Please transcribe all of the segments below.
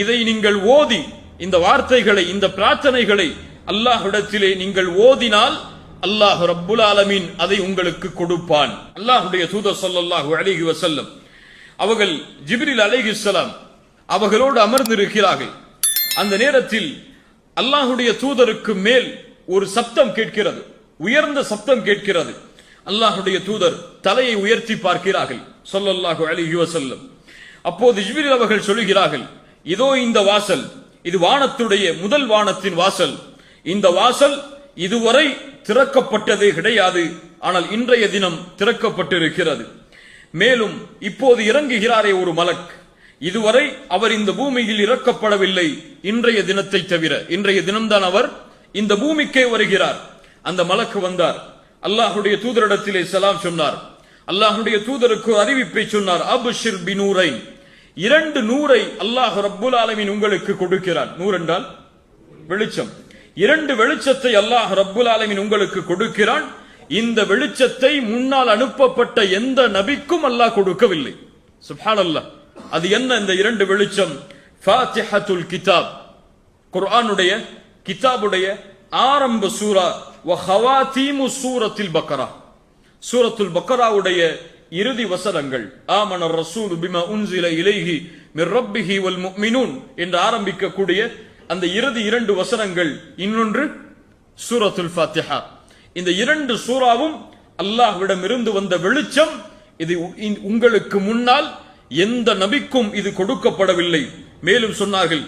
இதை நீங்கள் ஓதி இந்த வார்த்தைகளை இந்த பிரார்த்தனைகளை அல்லாஹிடத்திலே நீங்கள் ஓதினால் அல்லாஹ் ரப்புல் ஆலமீன் அதை உங்களுக்கு கொடுப்பான். அல்லாஹுடைய தூதர் ஸல்லல்லாஹு அலிஹி வசல்லம் அவர்கள் ஜிப்ரில் அலிஹிஸ்லாம் அவர்களோடு அமர்ந்திருக்கிறார்கள். அந்த நேரத்தில் அல்லாஹுடைய தூதருக்கு மேல் ஒரு சப்தம் கேட்கிறது. உயர்ந்த சப்தம் கேட்கிறது. அல்லாஹுடைய தூதர் தலையை உயர்த்தி பார்க்கிறார்கள். சொல்லல்லாஹு அலிஹி வசல்லம் அப்போது ஜிப்ரில் அவர்கள் சொல்லுகிறார்கள் இதோ இந்த வாசல். இது வானத்துடைய முதல் வானத்தின் வாசல். இந்த வாசல் இதுவரை திறக்கப்பட்டதே கிடையாது. ஆனால் இன்றைய தினம் திறக்கப்பட்டிருக்கிறது. மேலும் இப்போது இறங்குகிறாரே ஒரு மலக். இதுவரை அவர் இந்த பூமியில் இறக்கப்படவில்லை. இன்றைய தினத்தை தவிர இன்றைய தினம்தான் அவர் இந்த பூமிக்கே வருகிறார். அந்த மலக்கு வந்தார். அல்லாஹுடைய தூதரிடத்திலே சலாம் சொன்னார். அல்லாஹுடைய தூதருக்கு அறிவிப்பை சொன்னார். அபுஷிர் பினூரை இரண்டு நூறை அல்லாஹ் ரப்புல் ஆலமின் உங்களுக்கு கொடுக்கிறான். நூறு என்றால் வெளிச்சம். இரண்டு வெளிச்சத்தை அல்லாஹ் ரப்புல் ஆலமின் உங்களுக்கு கொடுக்கிறான். இந்த வெளிச்சத்தை முன்னால் அனுப்பப்பட்ட எந்த நபிக்கும் அல்லாஹ் கொடுக்கவில்லை. சுப்ஹானல்லாஹ். அது என்ன இந்த இரண்டு வெளிச்சம்? ஃபாத்திஹத்துல் கிதாப். குர்ஆனுடைய கிதாபுடைய ஆரம்ப சூரா வ ஹவாதீமு சூரத்தில் பக்கரா. சூரத்துல் பக்கராவுடைய இறுதி வசனங்கள். ஆமன ரசூல் பிமா உன்சில இலைஹி மிர் ரப்பிஹி வல் முஃமினூன் என்று ஆரம்பிக்கக்கூடிய அந்த இறுதி இரண்டு வசனங்கள். இன்னொன்று சூரத்துல் ஃபாத்திஹா. இந்த இரண்டு சூறாவும் அல்லாஹ்விடம் இருந்து வந்த வெளிச்சம். இது உங்களுக்கு முன்னால் எந்த நபிக்கும் இது கொடுக்கப்படவில்லை. மேலும் சொன்னார்கள்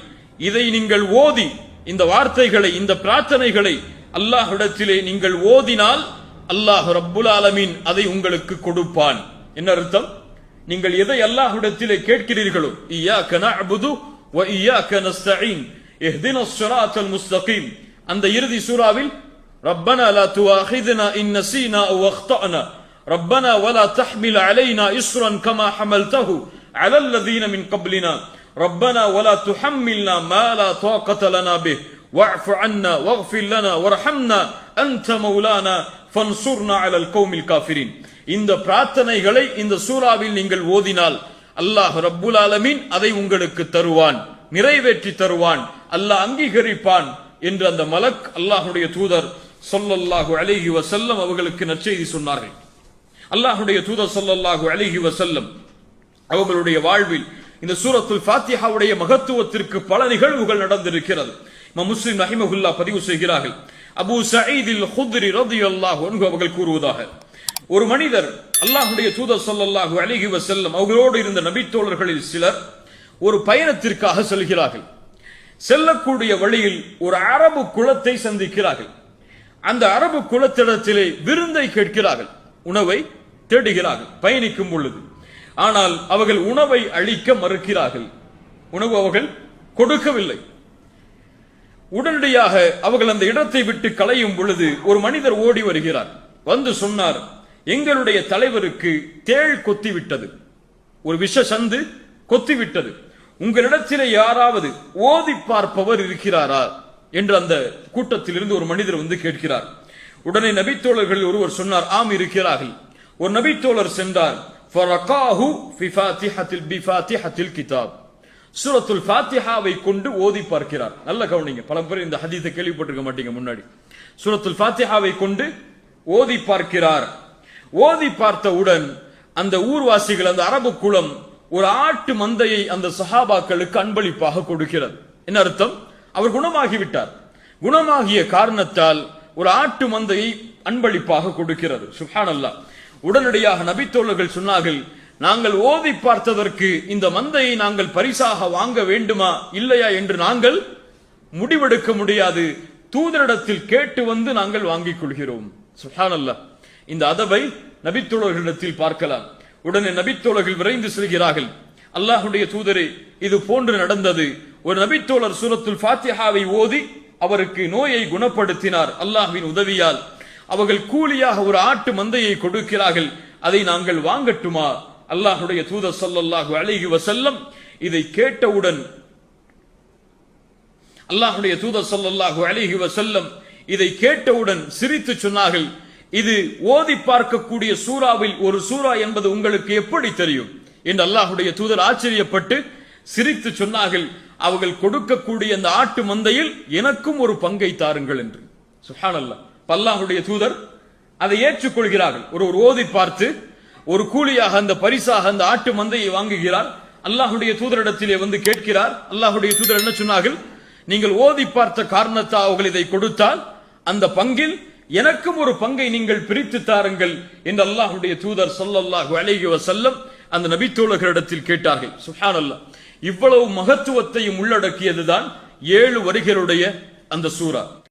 இதை நீங்கள் ஓதி இந்த வார்த்தைகளை இந்த பிரார்த்தனைகளை அல்லாஹ்விடத்திலே நீங்கள் ஓதினால் அல்லாஹ் ரப்புல் ஆலமீன் அதை உங்களுக்கு கொடுப்பான். என்ன அர்த்தம் நீங்கள் எதை அல்லாஹ்விடத்திலே கேட்கிறீர்களோ இய்யாக நஅபுது வ இய்யாக நஸ்தஈன் இஹ்தினஸ் ஸிராத்தல் முஸ்தகீம் அந்த இறுதி சூறாவில் ربنا لا تؤاخذنا إن نسينا أو أخطأنا ربنا ولا تحمل علينا إصرا كما حملته على الذين من قبلنا ربنا ولا تحملنا ما لا طاقة لنا به واعف عنا واغفر لنا وارحمنا أنت مولانا فانصرنا على القوم الكافرين இந்த பிரார்த்தனைகளை இந்த சூறாவில் நீங்கள் ஓதினால் அல்லாஹ் ரப்புல் ஆலமீன் அதை உங்களுக்கு தருவான் நிறைவேற்றி தருவான் அல்லாஹ் அங்கீகரிப்பான் என்று அந்த மலக் அல்லாஹுடைய தூதர் சொல்லல்லாஹு அழகி வசல்லம் அவர்களுக்கு நற்செய்தி சொன்னார்கள். அல்லாஹுடைய தூதர் சொல்லல்லாஹு அழகி வசல்லம் அவர்களுடைய வாழ்வில் இந்த சூரத்துல் ஃபாத்திஹாவுடைய மகத்துவத்திற்கு பல நிகழ்வுகள் நடந்திருக்கிறது. முஸ்லிம் ரஹிமஹுல்லா பதிவு செய்கிறார்கள். அபு சயீதில் ஹுத்ரி ரலியல்லாஹு அவர்கள் கூறுவதாக. ஒரு மனிதர் அல்லாஹுடைய தூதர் சொல்லல்லாஹு அழகி வஸல்லம் அவர்களோடு இருந்த நபித்தோழர்களில் சிலர் ஒரு பயணத்திற்காக செல்கிறார்கள். செல்லக்கூடிய வழியில் ஒரு அரபு குலத்தை சந்திக்கிறார்கள். அந்த அரபு குலத்திடத்திலே விருந்தை கேட்கிறார்கள். உணவை தேடுகிறார்கள் பயணிக்கும் பொழுது. ஆனால் அவர்கள் உணவை அளிக்க மறுக்கிறார்கள். உணவு அவர்கள் கொடுக்கவில்லை. உடனடியாக அவர்கள் அந்த இடத்தை விட்டு கலையும் பொழுது ஒரு மனிதர் ஓடி வருகிறார். வந்து சொன்னார் எங்களுடைய தலைவருக்கு தேள் கொத்திவிட்டது. ஒரு விஷ சந்து கொத்திவிட்டது. உங்களிடத்திலே யாராவது ஓதி பார்ப்பவர் இருக்கிறாரா? என்று அந்த கூட்டத்திலிருந்து ஒரு மனிதர் வந்து கேட்கிறார். உடனே நபித்தோழர்கள் ஒருவர் சொன்னார் ஆம் இருக்கிறார்கள். ஒரு நபித்தோழர் சென்றார் கிதாப். சூரத்துல் ஃபாத்திஹாவை கொண்டு ஓதி பார்க்கிறார். நல்ல கவனிங்க பல பேர் இந்த ஹதீத்தை கேள்விப்பட்டிருக்க மாட்டீங்க முன்னாடி. சூரத்துல் ஃபாத்திஹாவை கொண்டு ஓதி பார்க்கிறார். ஓதி பார்த்தவுடன் அந்த ஊர்வாசிகள் அந்த அரபு குலம் ஒரு ஆட்டு மந்தையை அந்த சஹாபாக்களுக்கு அன்பளிப்பாக கொடுக்கிறது. என்ன அர்த்தம்? அவர் குணமாகிவிட்டார். குணமாகிய காரணத்தால் ஒரு ஆட்டு மந்தையை அன்பளிப்பாக கொடுக்கிறது. சுப்ஹானல்லாஹ் உடனடியாக நபித்தோழர்கள் சொன்னார்கள் நாங்கள் ஓதி பார்த்ததற்கு இந்த மந்தையை நாங்கள் பரிசாக வாங்க வேண்டுமா இல்லையா என்று நாங்கள் முடிவெடுக்க முடியாது. தூதரிடத்தில் கேட்டு வந்து நாங்கள் வாங்கிக் கொள்கிறோம். சுப்ஹானல்லாஹ் இந்த அதவை நபித்தோழர்களிடத்தில் பார்க்கலாம். உடனே நபித்தோழர்கள் விரைந்து செல்கிறார்கள். அல்லாஹுடைய தூதரே இது போன்று நடந்தது. ஒரு நபித்தோழர் சூரத்துல் ஃபாத்திஹாவை ஓதி அவருக்கு நோயை குணப்படுத்தினார். அல்லாஹ்வின் உதவியால். அவர்கள் கூலியாக ஒரு ஆட்டு மந்தையை கொடுக்கிறார்கள். அதை நாங்கள் வாங்கட்டுமா? அல்லாஹுடைய தூதர் ஸல்லல்லாஹு அழகி வசல்லம் இதை கேட்டவுடன் அல்லாஹுடைய தூதர் ஸல்லல்லாஹு அழகி வசல்லம் இதை கேட்டவுடன் சிரித்து சொன்னார்கள். இது ஓதி பார்க்கக்கூடிய சூறாவில் ஒரு சூரா என்பது உங்களுக்கு எப்படி தெரியும்? என்று அல்லாஹுடைய தூதர் ஆச்சரியப்பட்டு சிரித்து சொன்னார்கள் அவர்கள் கொடுக்கக்கூடிய அந்த ஆட்டு மந்தையில் எனக்கும் ஒரு பங்கை தாருங்கள் என்று. சுஹானல்லா. பல்லாஹுடைய தூதர் அதை ஏற்றுக்கொள்கிறார்கள். ஒரு ஒரு ஓதி பார்த்து ஒரு கூலியாக அந்த பரிசாக அந்த ஆட்டு மந்தையை வாங்குகிறார். அல்லாஹுடைய தூதரிடத்திலே வந்து கேட்கிறார். அல்லாஹுடைய தூதர் என்ன சொன்னார்கள்? நீங்கள் ஓதி பார்த்த காரணத்தால் அவர்கள் இதை கொடுத்தால் அந்த பங்கில் எனக்கும் ஒரு பங்கை நீங்கள் பிரித்து தாருங்கள் என்று அல்லாஹுடைய தூதர் ஸல்லல்லாஹு அலைஹி வசல்லம் அந்த நபித்தோழர்களிடத்தில் கேட்டார்கள். சுஹானல்லாஹ். இவ்வளவு மகத்துவத்தையும் உள்ளடக்கியதுதான் ஏழு வரிகளுடைய அந்த சூரா